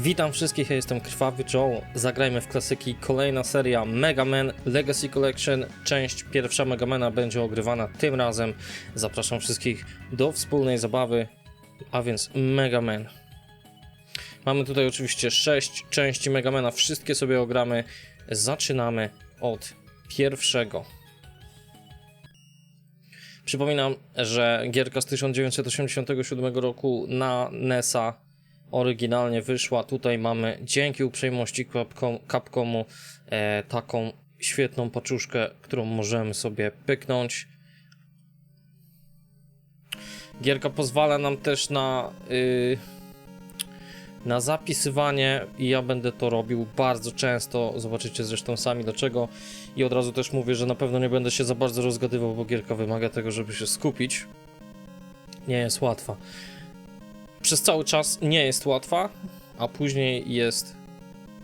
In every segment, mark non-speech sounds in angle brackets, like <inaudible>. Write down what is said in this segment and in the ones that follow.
Witam wszystkich, ja jestem Krwawy Joe. Zagrajmy w klasyki. Kolejna seria Mega Man Legacy Collection. Część pierwsza Mega Mana będzie ogrywana tym razem. Zapraszam wszystkich do wspólnej zabawy, a więc Mega Man. Mamy tutaj oczywiście 6 części Mega Mana. Wszystkie sobie ogramy. Zaczynamy od pierwszego. Przypominam, że gierka z 1987 roku na NESa oryginalnie wyszła. Tutaj mamy dzięki uprzejmości Capcom, Capcomu e, taką świetną paczuszkę, którą możemy sobie pyknąć. Gierka pozwala nam też na, y, na zapisywanie i ja będę to robił bardzo często. Zobaczycie zresztą sami dlaczego. I od razu też mówię, że na pewno nie będę się za bardzo rozgadywał, bo gierka wymaga tego, żeby się skupić. Nie jest łatwa przez cały czas nie jest łatwa, a później jest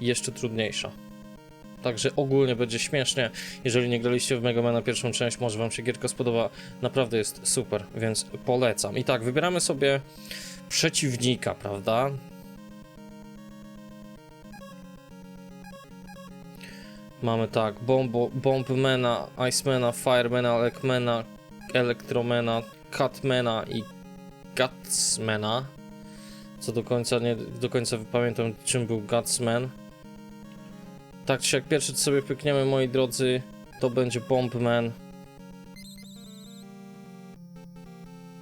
jeszcze trudniejsza. Także ogólnie będzie śmiesznie. Jeżeli nie graliście w Mega Mana pierwszą część, może wam się gierka spodoba. Naprawdę jest super, więc polecam. I tak, wybieramy sobie przeciwnika, prawda? Mamy tak, Bombo, Bombmana, Icemana, Firemana, Elecmana, Electromana, Catmana i Gutsmana. Co do końca nie do końca pamiętam czym był Gutsman. Tak czy jak pierwszy co sobie pykniemy moi drodzy, to będzie Bombman.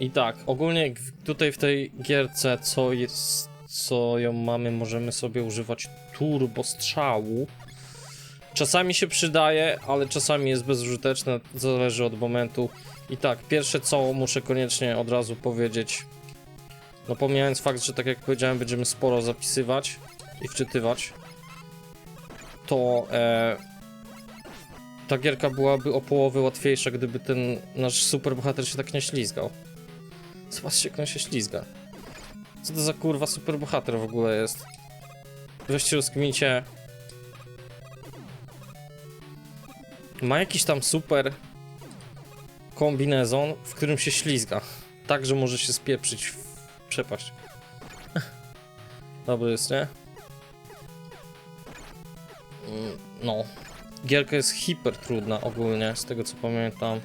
I tak, ogólnie tutaj w tej gierce co jest, co ją mamy, możemy sobie używać turbo strzału. Czasami się przydaje, ale czasami jest bezużyteczne, zależy od momentu. I tak, pierwsze co muszę koniecznie od razu powiedzieć, no pomijając fakt, że tak jak powiedziałem, będziemy sporo zapisywać i wczytywać, to e, ta gierka byłaby o połowę łatwiejsza, gdyby ten nasz superbohater się tak nie ślizgał. Zobaczcie, jak on się ślizga. Co to za kurwa superbohater w ogóle jest? Weźcie rozkmincie. Ma jakiś tam super kombinezon, w którym się ślizga. Tak, że może się spieprzyć w przepaść. Dobry jest, nie? Mm, No. Gierka jest hiper trudna ogólnie, z tego co pamiętam.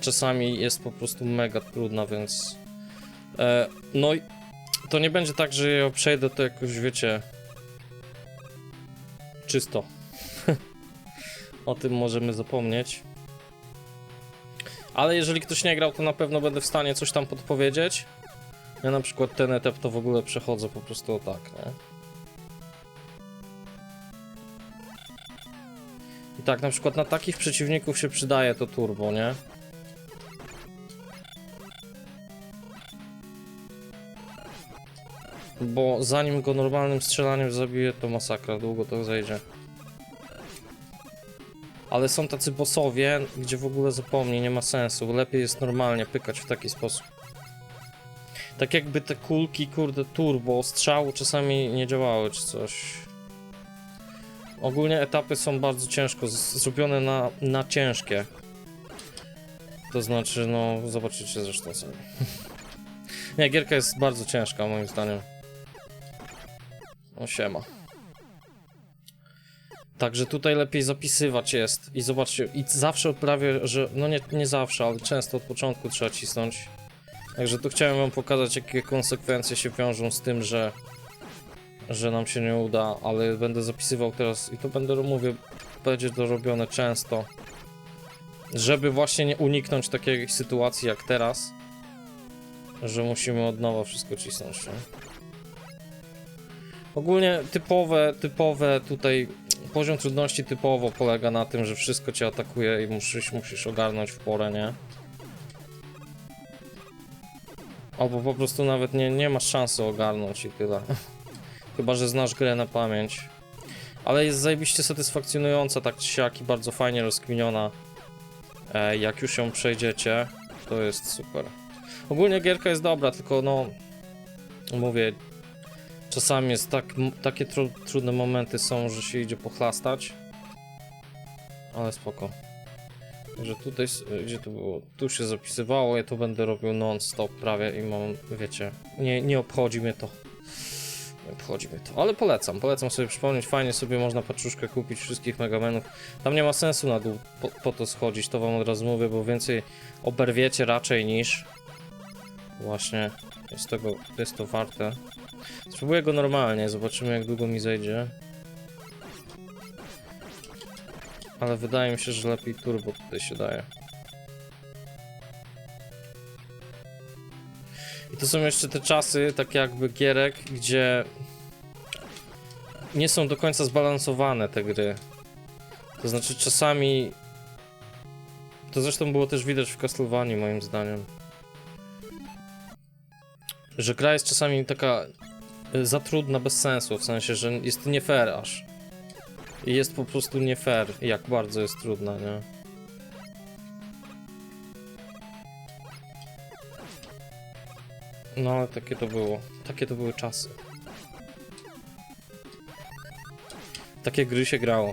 Czasami jest po prostu mega trudna, więc... E, no i to nie będzie tak, że ja przejdę to jakoś, wiecie... Czysto. <laughs> o tym możemy zapomnieć. Ale jeżeli ktoś nie grał, to na pewno będę w stanie coś tam podpowiedzieć. Ja na przykład ten etap to w ogóle przechodzę po prostu o tak, nie? I tak, na przykład na takich przeciwników się przydaje to turbo, nie? Bo zanim go normalnym strzelaniem zabiję, to masakra, długo to zejdzie. Ale są tacy bossowie, gdzie w ogóle zapomnij, nie ma sensu. Lepiej jest normalnie pykać w taki sposób. Tak jakby te kulki, kurde, turbo, strzału czasami nie działały czy coś. Ogólnie etapy są bardzo ciężko, zrobione na, na ciężkie. To znaczy, no, zobaczycie zresztą sami. <laughs> nie, gierka jest bardzo ciężka moim zdaniem. O, siema. Także tutaj lepiej zapisywać jest. I zobaczcie, i zawsze prawie, że. No nie, nie zawsze, ale często od początku trzeba cisnąć. Także tu chciałem wam pokazać, jakie konsekwencje się wiążą z tym, że. że nam się nie uda, ale będę zapisywał teraz i to będę mówię, będzie to robione często. Żeby właśnie nie uniknąć takiej sytuacji jak teraz, że musimy od nowa wszystko cisnąć. Nie? Ogólnie typowe, typowe tutaj poziom trudności typowo polega na tym, że wszystko cię atakuje i musisz, musisz ogarnąć w porę, nie? Albo po prostu nawet nie, nie masz szansy ogarnąć i tyle. <laughs> Chyba, że znasz grę na pamięć. Ale jest zajebiście satysfakcjonująca, tak czy siak i bardzo fajnie rozkminiona. E, jak już ją przejdziecie, to jest super. Ogólnie gierka jest dobra, tylko no... Mówię, Czasami jest tak, takie tru, trudne momenty są, że się idzie pochlastać. Ale spoko. Że tutaj, s- gdzie to było? Tu się zapisywało, ja to będę robił non-stop prawie i mam, wiecie, nie, nie obchodzi mnie to. Nie obchodzi mnie to. Ale polecam, polecam sobie przypomnieć. Fajnie sobie można paczuszkę kupić wszystkich Megamenów. Tam nie ma sensu na dół po, po to schodzić, to wam od razu mówię, bo więcej oberwiecie raczej niż właśnie jest tego, jest to warte. Spróbuję go normalnie, zobaczymy jak długo mi zejdzie. Ale wydaje mi się, że lepiej turbo tutaj się daje. I to są jeszcze te czasy, tak jakby gierek, gdzie nie są do końca zbalansowane te gry. To znaczy czasami... To zresztą było też widać w Castlevanii moim zdaniem. Że gra jest czasami taka za trudna bez sensu, w sensie, że jest nie fair aż. Jest po prostu nie fair, jak bardzo jest trudna, nie? No ale takie to było. Takie to były czasy. Takie gry się grało.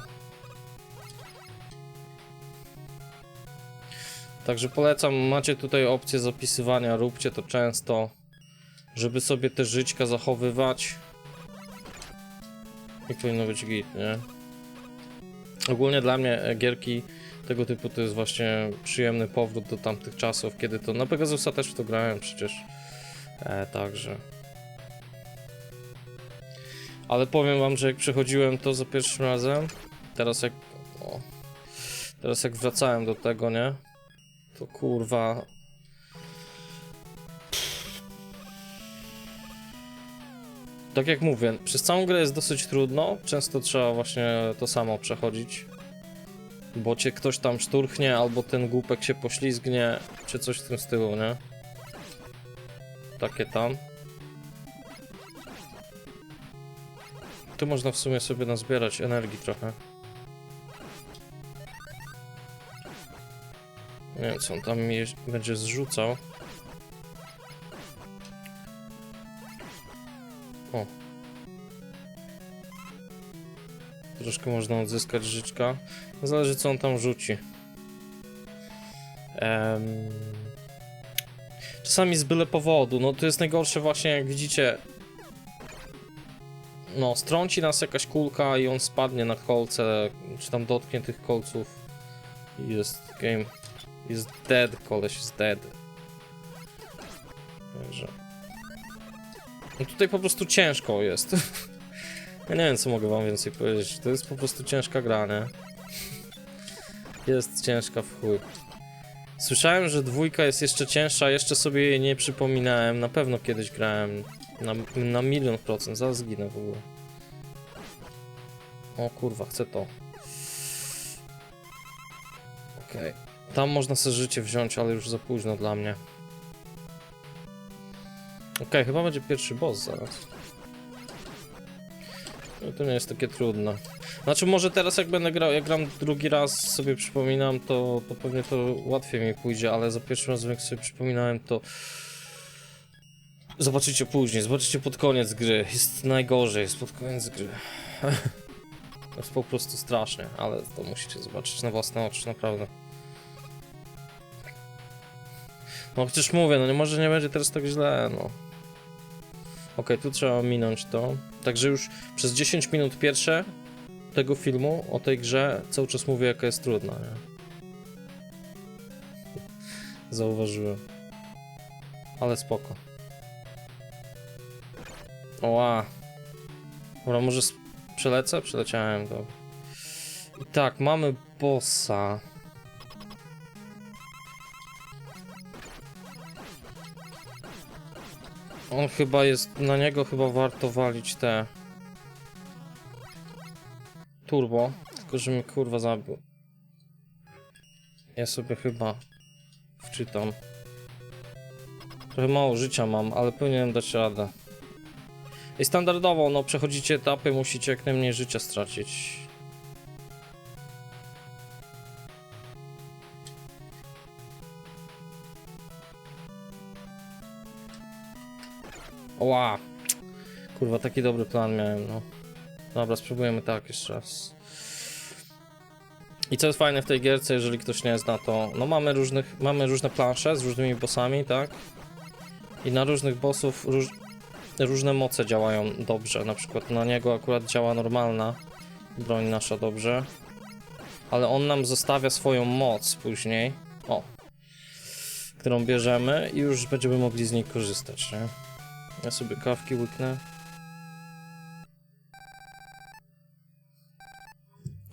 Także polecam, macie tutaj opcję zapisywania, róbcie to często, żeby sobie te żyćka zachowywać. I powinno być git, nie? Ogólnie dla mnie e, gierki tego typu to jest właśnie przyjemny powrót do tamtych czasów, kiedy to na Pegasusa też w to grałem przecież. E, także. Ale powiem wam, że jak przechodziłem to za pierwszym razem, teraz jak. O, teraz jak wracałem do tego, nie? To kurwa. Tak jak mówię, przez całą grę jest dosyć trudno. Często trzeba właśnie to samo przechodzić. Bo cię ktoś tam szturchnie, albo ten głupek się poślizgnie, czy coś w tym stylu, nie? Takie tam. Tu można w sumie sobie nazbierać energii trochę. Nie wiem, co on tam będzie zrzucał. Troszkę można odzyskać życzka. Zależy, co on tam rzuci. Em, Czasami z byle powodu. No to jest najgorsze właśnie, jak widzicie. No, strąci nas jakaś kulka i on spadnie na kolce, czy tam dotknie tych kolców. Jest game. Jest dead, koleś jest dead. Także. No tutaj po prostu ciężko jest. <laughs> ja nie wiem, co mogę wam więcej powiedzieć. To jest po prostu ciężka gra, nie? Jest ciężka w chuj. Słyszałem, że dwójka jest jeszcze cięższa, jeszcze sobie jej nie przypominałem. Na pewno kiedyś grałem na, na milion procent, zaraz zginę w ogóle. O kurwa, chcę to. Okej. Tam można sobie życie wziąć, ale już za późno dla mnie. Okej, chyba będzie pierwszy boss zaraz. No to nie jest takie trudne. Znaczy może teraz jak będę grał, jak gram drugi raz sobie przypominam, to, to pewnie to łatwiej mi pójdzie, ale za pierwszym razem jak sobie przypominałem, to zobaczycie później, zobaczycie pod koniec gry. Jest najgorzej, jest pod koniec gry. <laughs> jest po prostu strasznie, ale to musicie zobaczyć na własne oczy, naprawdę. No przecież mówię, no nie może nie będzie teraz tak źle, no. Okej, tu trzeba minąć to. Także już przez 10 minut pierwsze tego filmu o tej grze cały czas mówię, jaka jest trudna, nie? Zauważyłem. Ale spoko. Oła. Dobra, może przelecę? Przeleciałem, dobra. I tak, mamy bossa. On chyba jest, na niego chyba warto walić te turbo, tylko że mnie kurwa zabił. Ja sobie chyba wczytam. Trochę mało życia mam, ale powinienem dać radę. I standardowo, no przechodzicie etapy, musicie jak najmniej życia stracić. Ła! Kurwa, taki dobry plan miałem, no. Dobra, spróbujemy tak jeszcze raz. I co jest fajne w tej gierce, jeżeli ktoś nie zna, to no mamy różnych, mamy różne plansze z różnymi bossami, tak? I na różnych bossów róż... różne moce działają dobrze. Na przykład na niego akurat działa normalna broń nasza dobrze. Ale on nam zostawia swoją moc później. O. Którą bierzemy i już będziemy mogli z niej korzystać, nie? Ja sobie kawki łyknę.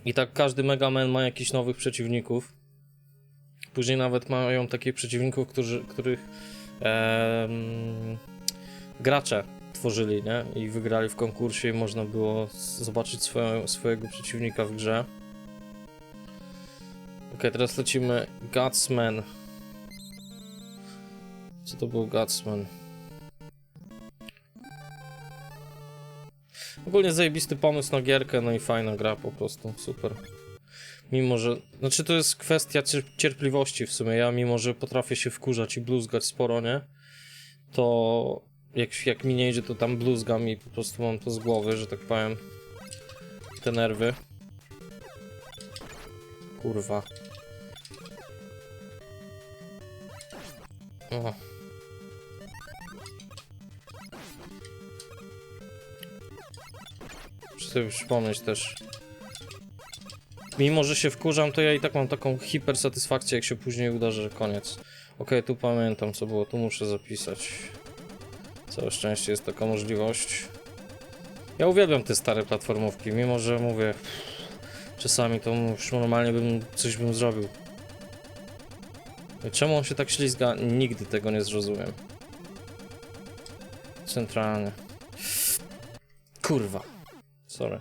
I tak każdy Mega Man ma jakichś nowych przeciwników. Później nawet mają takich przeciwników, którzy, których gracze tworzyli, nie? I wygrali w konkursie i można było zobaczyć swoją, swojego przeciwnika w grze. Ok, teraz lecimy Gutsman. Co to był Gutsman? Ogólnie zajebisty pomysł na gierkę, no i fajna gra po prostu, super. Mimo, że... Znaczy to jest kwestia cier- cierpliwości w sumie, ja mimo, że potrafię się wkurzać i bluzgać sporo, nie? To jak, jak mi nie idzie, to tam bluzgam i po prostu mam to z głowy, że tak powiem. Te nerwy. Kurwa. O. sobie przypomnieć też. Mimo, że się wkurzam, to ja i tak mam taką hiper satysfakcję, jak się później uda, że koniec. Okej, tu pamiętam co było, tu muszę zapisać. Całe szczęście jest taka możliwość. Ja uwielbiam te stare platformówki, mimo że mówię, czasami to już normalnie bym coś bym zrobił. Czemu on się tak ślizga? Nigdy tego nie zrozumiem. Centralnie. Kurwa. Sorry.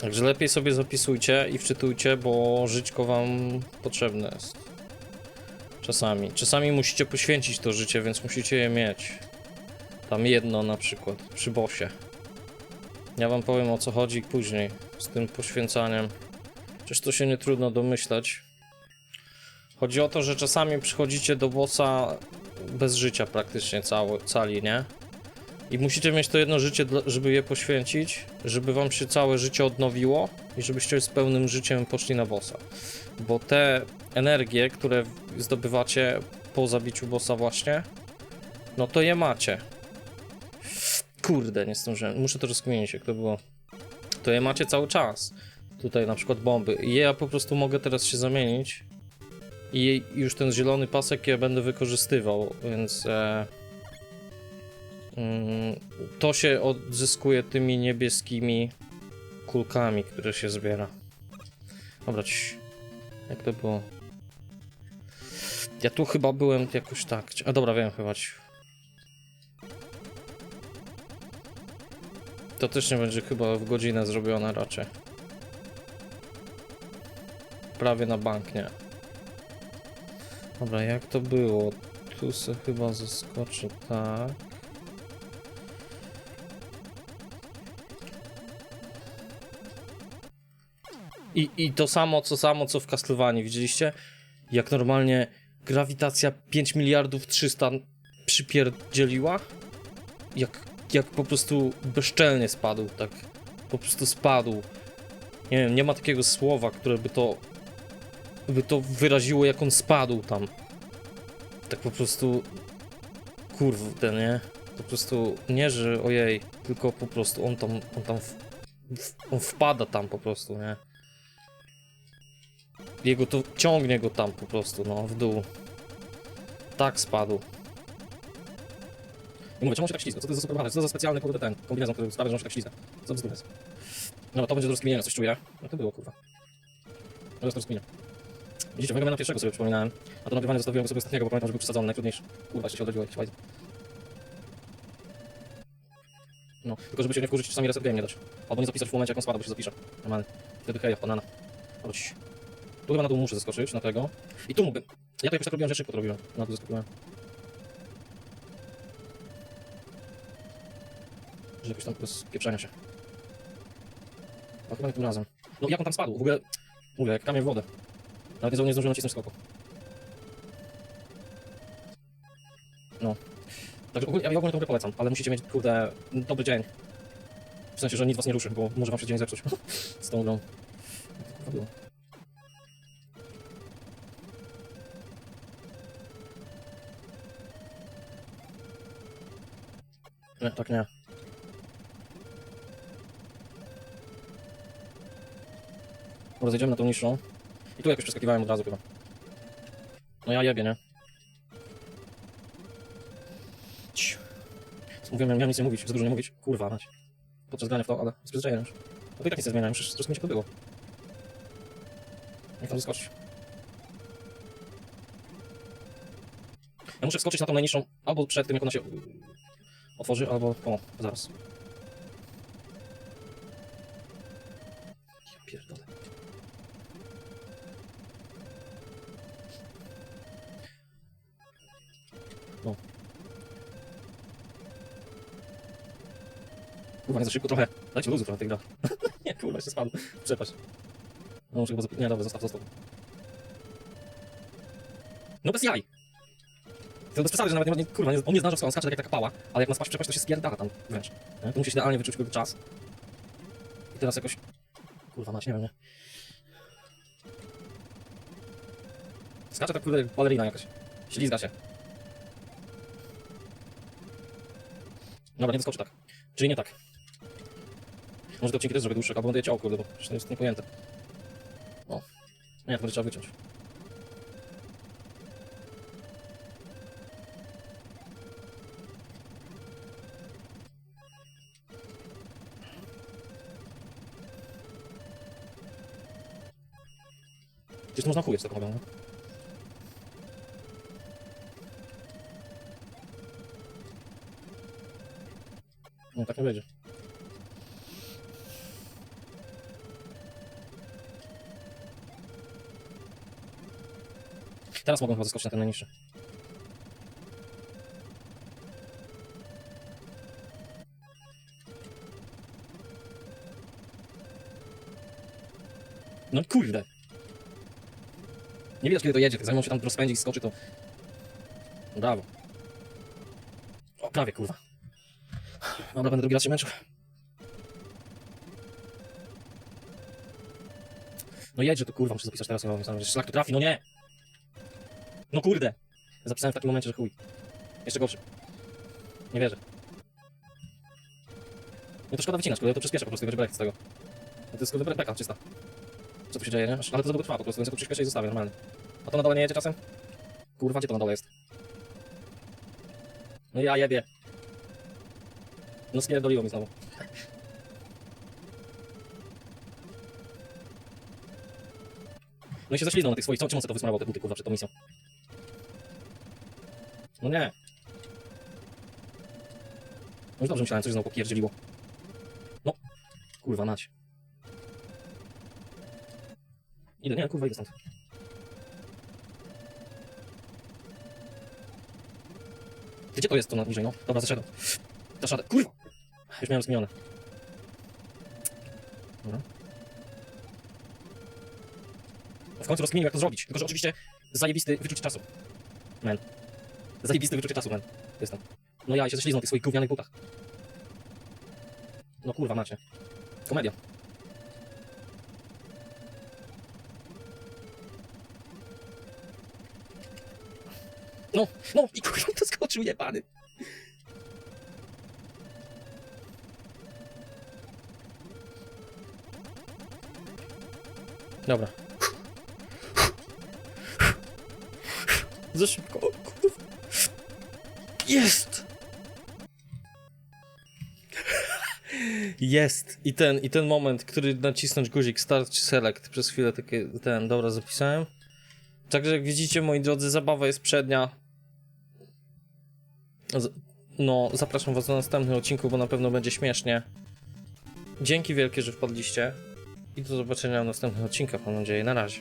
Także lepiej sobie zapisujcie i wczytujcie, bo żyćko wam potrzebne jest. Czasami. Czasami musicie poświęcić to życie, więc musicie je mieć. Tam jedno na przykład, przy bosie. Ja wam powiem o co chodzi później z tym poświęcaniem. Przecież to się nie trudno domyślać. Chodzi o to, że czasami przychodzicie do bossa bez życia praktycznie cały, cali, nie? I musicie mieć to jedno życie, żeby je poświęcić, żeby wam się całe życie odnowiło i żebyście z pełnym życiem poszli na bossa. Bo te energie, które zdobywacie po zabiciu bossa właśnie, no to je macie. Kurde, nie zdążyłem. Muszę to rozkminić, jak to było. To je macie cały czas. Tutaj na przykład bomby. I ja po prostu mogę teraz się zamienić i już ten zielony pasek ja będę wykorzystywał, więc e, to się odzyskuje tymi niebieskimi kulkami, które się zbiera. Dobra. Jak to było? Ja tu chyba byłem jakoś tak. A dobra, wiem chyba. To też nie będzie chyba w godzinę zrobione raczej. Prawie na bank, nie. Dobra, jak to było? Tu se chyba zaskoczę, tak. I, I to samo, co samo, co w Castlevanii, widzieliście? Jak normalnie grawitacja 5 miliardów 300 przypierdzieliła? Jak, jak po prostu bezczelnie spadł, tak. Po prostu spadł. Nie wiem, nie ma takiego słowa, które by to by to wyraziło, jak on spadł tam. Tak po prostu. Kurde, nie? Po prostu nie, że ojej, tylko po prostu on tam, on tam, w, w, on wpada tam po prostu, nie? Jego to ciągnie go tam po prostu, no, w dół. Tak spadł. I mówię, czemu się tak ślizga? Co to jest za super Co to za specjalny, kurde, ten kombinezon, który sprawia, że on się tak ślizga? Co to jest? No, to będzie do rozkminienia, coś czuję. No to było, kurwa. Teraz to rozkminię. Widzicie, Megamana pierwszego sobie przypominałem, a to nagrywanie zostawiłem sobie ostatniego, bo pamiętam, że był przesadzony, najtrudniejszy. Kurwa, jeszcze się odrodziło jakieś fajnie. No, tylko żeby się nie wkurzyć, czasami reset game nie dać. Albo nie zapisać w momencie, jak on spada, bo się zapisze. Normalnie. Wtedy heja, banana. Chodź. Chyba na dół muszę zeskoczyć, na tego. I tu mógłbym. Ja to jakoś tak robiłem, że szybko to robiłem. Na dół zeskoczyłem. Że jakoś tam bez pieprzenia się. A chyba nie tym razem. No jak on tam spadł? W ogóle... Mówię, jak kamień w wodę. Nawet nie, zdążyłem nacisnąć skoku. No. Także ogólnie, ja ogólnie to polecam, ale musicie mieć, kurde, dobry dzień. W sensie, że nic was nie ruszy, bo może wam się dzień zepsuć <laughs> z tą grą. Jak to kurwa było? Nie, tak nie. Dobra, zejdziemy na tą niższą. I tu jakoś przeskakiwałem od razu chyba. No ja jebie, nie? Ciu. Mówiłem, miałem nic nie mówić, za dużo nie mówić. Kurwa, mać. Podczas grania w to, ale z już. No to i tak nic nie zmieniałem, przecież troszkę mi się było. Jak tam zaskoczyć? Ja muszę wskoczyć na tą najniższą, albo przed tym, jak ona się otworzy, albo... O, zaraz. Ja pierdolę. No. Kurwa, nie za szybko trochę. Dajcie luzu trochę tej grze. <laughs> nie, kurwa, jeszcze spadł. Przepaść. No muszę chyba... zap- Nie, dobra, zostaw, zostaw. No bez jaj! To bez przesady, że nawet nie, kurwa, nie, on nie zdąży, skoro on skacze tak jak taka pała, ale jak na spaść przepaść, to się spierdala tam wręcz. Nie? To musisz idealnie wyczuć kurde czas. I teraz jakoś... Kurwa mać, nie wiem, nie? Skacze tak kurde balerina jakaś. Ślizga się. Dobra, nie wyskoczy tak. Czyli nie tak. Może te odcinki też zrobię dłuższe, albo będę ciął, kurde, bo to jest niepojęte. O. Nie, to będzie trzeba wyciąć. Przecież można chujeć taką nogą? No tak nie będzie. Teraz mogą chyba zaskoczyć na ten najniższy. No kurde. Nie widać kiedy to jedzie, zanim on się tam rozpędzi i skoczy to... Brawo. O, prawie kurwa. Dobra, będę drugi raz się męczył. No jedź, że to kurwa, muszę zapisać teraz, myślałem, że szlak tu trafi, no nie! No kurde! Zapisałem w takim momencie, że chuj. Jeszcze gorszy. Nie wierzę. No to szkoda wycinać, kurde, to przyspieszę po prostu będzie brek z tego. No to jest kurde breka czysta. Co tu się dzieje, nie? Ale to długo trwa po prostu, więc ja to przyspieszę i zostawię normalnie. A to na dole nie jedzie czasem? Kurwa, gdzie to na dole jest? No ja jebie. No spierdoliło mi znowu. No i się zaślizgnął na tych swoich. Czemu sobie to wysmarował te buty, kurwa, przed tą misją? No nie. No już dobrze myślałem, coś znowu popierdzieliło. No. Kurwa, nać. Idę, nie, kurwa, idę stąd. Gdzie to jest to na niżej, no? Dobra, zeszedłem. Dasz radę. Kurwa! Już miałem zmienione. Dobra. W końcu rozkminił jak to zrobić. Tylko, że oczywiście zajebisty wyczucie czasu. Men. Zajebisty wyczucie czasu, men. Jestem. No ja się ześlizną w tych swoich gównianych butach. No kurwa macie. Komedia. No, no i kurwa to skoczył jebany. Dobra. Za szybko, o. Jest! Jest! I ten, I ten moment, który nacisnąć guzik Start czy Select, przez chwilę takie, ten, dobra, zapisałem. Także jak widzicie, moi drodzy, zabawa jest przednia. No, zapraszam was do następnych odcinków, bo na pewno będzie śmiesznie. Dzięki wielkie, że wpadliście. I do zobaczenia w następnych odcinkach, mam nadzieję. Na razie.